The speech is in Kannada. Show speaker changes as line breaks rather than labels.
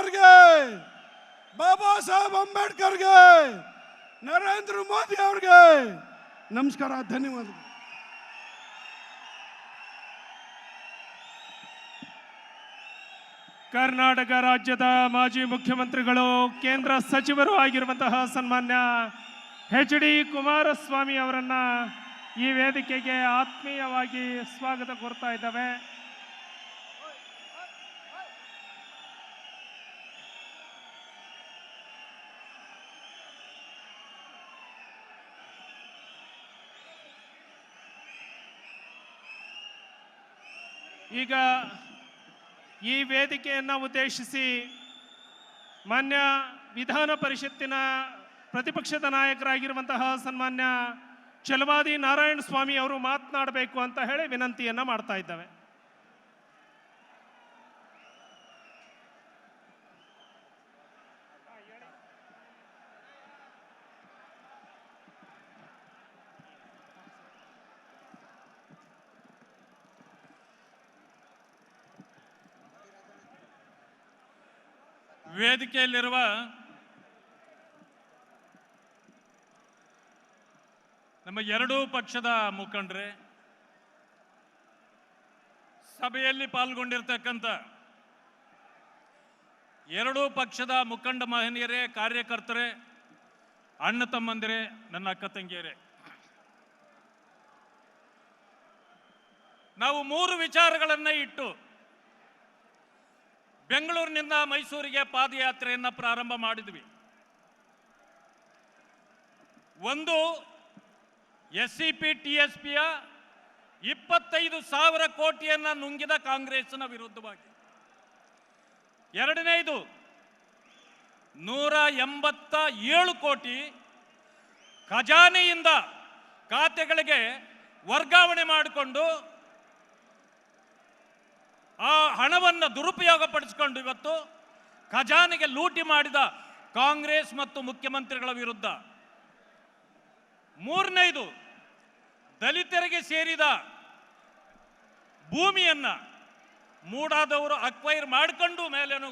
ಅಂಬೇಡ್ಕರ್ಗೆ. ಬಾಬಾ ಸಾಹೇಬ್ ಅಂಬೇಡ್ಕರ್ಗೆ. ನರೇಂದ್ರ ಮೋದಿ ಅವ್ರಿಗೆ. ನಮಸ್ಕಾರ, ಧನ್ಯವಾದಗಳು.
ಕರ್ನಾಟಕ ರಾಜ್ಯದ ಮಾಜಿ ಮುಖ್ಯಮಂತ್ರಿಗಳು, ಕೇಂದ್ರ ಸಚಿವರು ಆಗಿರುವಂತಹ ಸನ್ಮಾನ್ಯ ಎಚ್ ಡಿ ಕುಮಾರಸ್ವಾಮಿ ಅವರನ್ನು ಈ ವೇದಿಕೆಗೆ ಆತ್ಮೀಯವಾಗಿ ಸ್ವಾಗತ ಕೋರ್ತಾ ಇದ್ದಾವೆ. ಈಗ ಈ ವೇದಿಕೆಯನ್ನು ಉದ್ದೇಶಿಸಿ ಮಾನ್ಯ ವಿಧಾನ ಪರಿಷತ್ತಿನ ಪ್ರತಿಪಕ್ಷದ ನಾಯಕರಾಗಿರುವಂತಹ ಸನ್ಮಾನ್ಯ ಚಲವಾದಿ ನಾರಾಯಣ ಸ್ವಾಮಿ ಅವರು ಮಾತನಾಡಬೇಕು ಅಂತ ಹೇಳಿ ವಿನಂತಿಯನ್ನು ಮಾಡ್ತಾ ಇದ್ದಾವೆ.
ವೇದಿಕೆಯಲ್ಲಿರುವ ನಮ್ಮ ಎರಡೂ ಪಕ್ಷದ ಮುಖಂಡ್ರೆ, ಸಭೆಯಲ್ಲಿ ಪಾಲ್ಗೊಂಡಿರ್ತಕ್ಕಂಥ ಎರಡೂ ಪಕ್ಷದ ಮುಖಂಡ ಮಹನೀಯರೇ, ಕಾರ್ಯಕರ್ತರೇ, ಅಣ್ಣ ತಮ್ಮಂದಿರೇ, ನನ್ನ ಅಕ್ಕ ತಂಗಿಯರೇ. ನಾವು ಮೂರು ವಿಚಾರಗಳನ್ನು ಇಟ್ಟು ಬೆಂಗಳೂರಿನಿಂದ ಮೈಸೂರಿಗೆ ಪಾದಯಾತ್ರೆಯನ್ನು ಪ್ರಾರಂಭ ಮಾಡಿದ್ವಿ. ಒಂದು S C P T S ಪಿಯ ಇಪ್ಪತ್ತೈದು ಸಾವಿರ ಕೋಟಿಯನ್ನು ನುಂಗಿದ ಕಾಂಗ್ರೆಸ್ನ ವಿರುದ್ಧವಾಗಿ. ಎರಡನೇದು ನೂರ ಎಂಬತ್ತ ಏಳು ಕೋಟಿ ಖಜಾನೆಯಿಂದ ಖಾತೆಗಳಿಗೆ ವರ್ಗಾವಣೆ ಮಾಡಿಕೊಂಡು ಆ ಹಣವನ್ನು ದುರುಪಯೋಗ ಪಡಿಸ್ಕೊಂಡು ಇವತ್ತು ಖಜಾನೆಗೆ ಲೂಟಿ ಮಾಡಿದ ಕಾಂಗ್ರೆಸ್ ಮತ್ತು ಮುಖ್ಯಮಂತ್ರಿಗಳ ವಿರುದ್ಧ. ಮೂರನೇದು, ದಲಿತರಿಗೆ ಸೇರಿದ ಭೂಮಿಯನ್ನ ಮೂಡಾದವರು ಅಕ್ವೈರ್ ಮಾಡಿಕೊಂಡು ಮೇಲೇನು